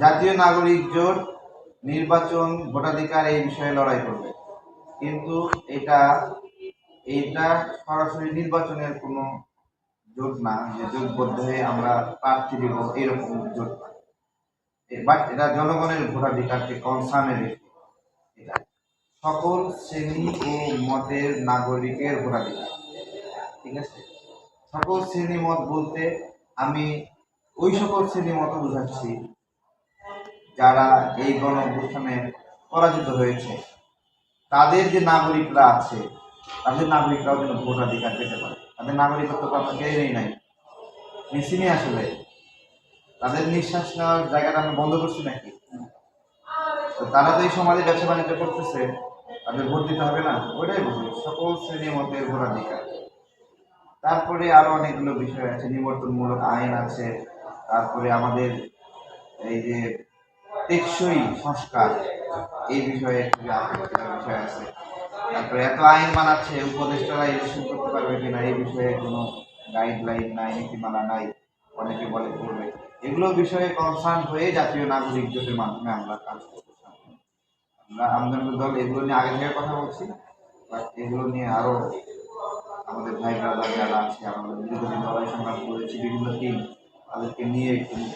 জাতীয় নাগরিক জোট নির্বাচন ভোটাধিকার এই বিষয়ে লড়াই করবে। কিন্তু এটা, এইটা সরাসরি নির্বাচনের কোনো জোট না, যে জোটবদ্ধ হয়ে আমরা প্রার্থী দিব এরকম জোট না। বাট এটা জনগণের ভোটাধিকারকে কনসার্নে রেখে। এটা সকল শ্রেণি ও মতের নাগরিকের ভোটাধিকার। ঠিক আছে? সকল শ্রেণি মত বলতে আমি ওই সকল শ্রেণি মত বোঝাচ্ছি। যারা এই গণ অভ্যুত্থানে পরাজিত হয়েছে, তাদের যে নাগরিকরা আছে, তাদের নাগরিকরাও যেন ভোটাধিকার পেতে পারে। তাদের নাগরিকত্ব তো আমরা নেই। মেশিনই আসলে, তাদের নিঃশ্বাস নেওয়ার জায়গাটা আমরা বন্ধ করছি নাকি? তো তারা তো এই সমাজে ব্যবসা বাণিজ্য করতেছে, তাদের ভোট দিতে হবে না? ওইটাই বুঝি সকল শ্রেণির মধ্যে ভোটাধিকার। তারপরে আরও অনেকগুলো বিষয় আছে, নিবর্তনমূলক আইন আছে, তারপরে আমাদের এই যে টেকসই সংস্কার এই বিষয়ে বিষয় আছে। তারপরে এত আইন বানাচ্ছে, উপদেষ্টারা ইলেকশন করতে পারবে কিনা, এই বিষয়ে কোনো গাইডলাইন নাই, নীতিমালা নাই, অনেকে বলে করবে। এগুলো বিষয়ে কনসার্ন হয়ে জাতীয় নাগরিক জোটের মাধ্যমে আমরা কাজ করতেছিলাম আমরা আমদানি দল, এগুলো নিয়ে আগে থেকে কথা বলছি এগুলো নিয়ে আরও আমাদের ভাই ব্রাদার যারা আছে, আমাদের দীর্ঘদিন লড়াই সংগ্রাম করেছি, বিভিন্ন টিম তাদেরকে নিয়ে একটু মুখ